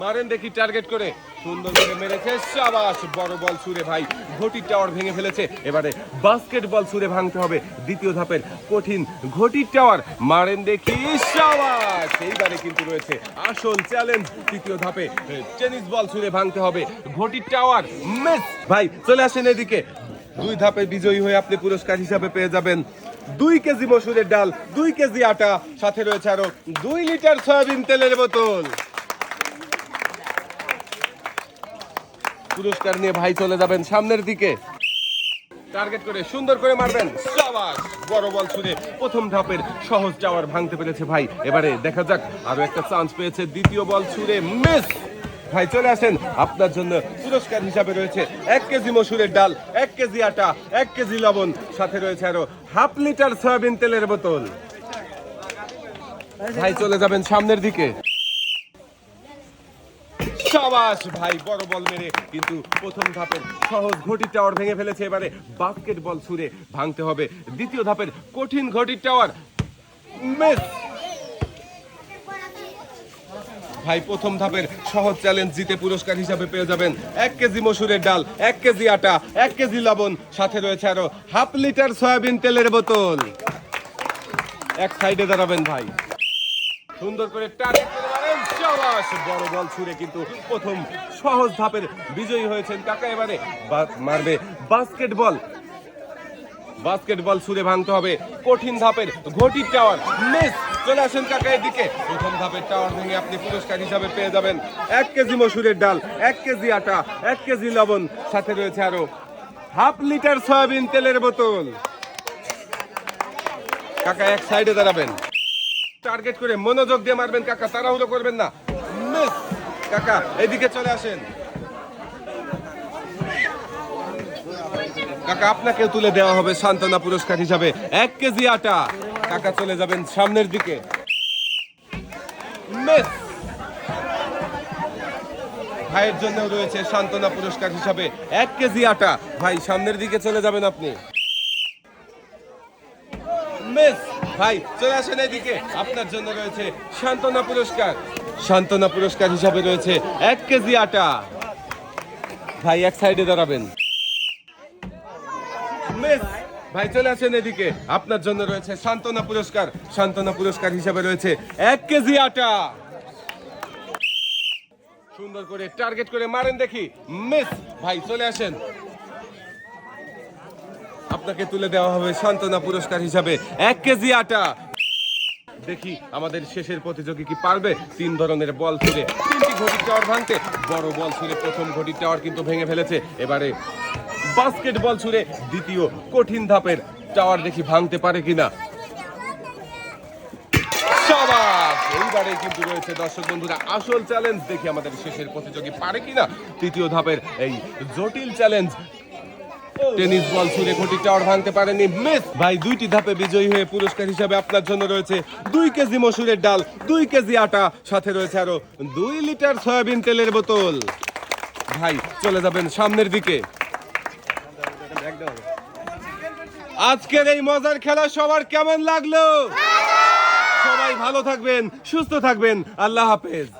মারেন দেখি টার্গেট করে। সুন্দর করে মেরেছে সাবাস, বড় বল ছুড়ে ভাই। ঘটির টাওয়ার ভেঙে ফেলেছে। এবারে বাস্কেট বল ছুড়ে ভাঙতে হবে। দ্বিতীয় ধাপের কঠিন ঘটির টাওয়ার। মারেন দেখি সাবাস। এইবারে কিন্তু রয়েছে আসল চ্যালেঞ্জ। তৃতীয় ধাপে টেনিস বল ছুড়ে ভাঙতে হবে। ঘটির টাওয়ার, মিস! ভাই, চলে আসেন এদিকে। দুই ধাপে বিজয়ী হয়ে আপনি পুরস্কার হিসাবে পেয়ে যাবেন। দুই কেজি মসুরের ডাল, দুই কেজি আটা। সাথে রয়েছে আরও দুই লিটার সয়াবিন তেলের বোতল। পুরস্কার নিয়ে ভাই চলে যাবেন সামনের দিকে। টার্গেট করে, সুন্দর করে মারবেন। সাবাস, বড় বল ছুড়ে প্রথম ধাপের সহজ টাওয়ার ভাঙতে পেরেছে ভাই। এবারে দেখা যাক, আরও একটা চান্স পেয়েছে দ্বিতীয় বল ছুড়ে মিস ভাই, চলে আসেন। আপনার জন্য পুরস্কার হিসাবে রয়েছে এক কেজি মসুরের ডাল, এক কেজি আটা, এক কেজি লবণ। সাথে রয়েছে আরও হাফ লিটার সয়াবিন তেলের বোতল। ভাই, চলে যাবেন সামনের দিকে। সাবাস, ভাই, বড় বল মেরে কিন্তু প্রথম ধাপের সহজ ঘটির টাওয়ার ভেঙে ফেলেছে। এবারে বাস্কেট বল ছুঁড়ে ভাঙতে হবে। দ্বিতীয় ধাপের কঠিন ঘটির টাওয়ার মিস। ভাই, প্রথম ধাপের সহজ চ্যালেঞ্জ জিতে পুরস্কার হিসাবে পেয়ে যাবেন এক কেজি মসুরের ডাল, এক কেজি আটা, এক কেজি লবণ। সাথে রয়েছে আরও হাফ লিটার সয়াবিন তেলের বোতল। এক সাইডে দাঁড়াবেন ভাই। সুন্দর করে টার্গেট সাবাস বড় বল ছুড়ে কিন্তু প্রথম সহজ ধাপের বিজয়ী হয়েছেন। কাকা এবারে মারবে বাস্কেটবল। বাস্কেটবল ছুড়ে ভাঙতে হবে কঠিন ধাপের ঘটির টাওয়ার। মিস, চলে আসেন কাকা এদিকে। প্রথম ধাপের টাওয়ার ভেঙে আপনি পুরস্কার হিসাবে পেয়ে যাবেন। এক কেজি মসুরের ডাল, এক কেজি আটা, এক কেজি লবণ। সাথে রয়েছে আরও হাফ লিটার সয়াবিন তেলের বোতল। কাকা এক সাইডে দাঁড়াবেন। টার্গেট করে মনোযোগ দিয়ে মারবেন, কাকা। তাড়াহুড়ো করবেন না। মিস, কাকা, এদিকে চলে আসেন। কাকা আপনাকে তুলে দেওয়া হবে সান্ত্বনা পুরস্কার হিসাবে। এক কেজি আটা। কাকা, চলে যাবেন সামনের দিকে। মিস, ভাইয়ের জন্য রয়েছে সান্ত্বনা পুরস্কার হিসাবে এক কেজি আটা। ভাই, সামনের দিকে চলে যাবেন আপনি। মিস ভাই, চলে আসেন এদিকে। আপনার জন্য রয়েছে সান্ত্বনা পুরস্কার। সান্ত্বনা পুরস্কার হিসাবে রয়েছে এক কেজি আটা। ভাই, এক সাইডে দাঁড়াবেন। ভাই, চলে আসেন এদিকে। আপনার জন্য রয়েছে সান্ত্বনা পুরস্কার। সান্ত্বনা পুরস্কার হিসাবে রয়েছে এক কেজি আটা। সুন্দর করে টার্গেট করে মারেন দেখি। মিস, ভাই, চলে আসেন। আপনাকে তুলে দেওয়া হবে সান্ত্বনা পুরস্কার হিসাবে। এক কেজি আটা। দেখি আমাদের শেষের প্রতিযোগী কি পারবে? তিন ধরনের বল ছুড়ে তিনটি ঘটির টাওয়ার ভাঙতে বড় বল ছুড়ে প্রথম ঘটির টাওয়ার কিন্তু ভেঙে ফেলেছে। এবারে বাস্কেট বল ছুড়ে দ্বিতীয় কঠিন ধাপের টাওয়ার দেখি ভাঙতে পারে কিনা। এইবারে কিন্তু রয়েছে দর্শক বন্ধুরা, আসল চ্যালেঞ্জ দেখি আমাদের শেষের প্রতিযোগী পারে কিনা। তৃতীয় ধাপের এই জটিল চ্যালেঞ্জ টেনিস বল ছুঁড়ে ঘটি টাওয়ার ভাঙতে পারেনি মিস। ভাই, দুইটি ধাপে বিজয়ী হয়ে পুরস্কার হিসাবে আপনার জন্য রয়েছে দুই কেজি মসুরের ডাল, দুই কেজি আটা, সাথে রয়েছে আরও দুই লিটার সয়াবিন তেলের বোতল। ভাই, চলে যাবেন সামনের দিকে। আজকের এই মজার খেলা সবার কেমন লাগল? সবাই ভালো থাকবেন, সুস্থ থাকবেন। আল্লাহ হাফেজ।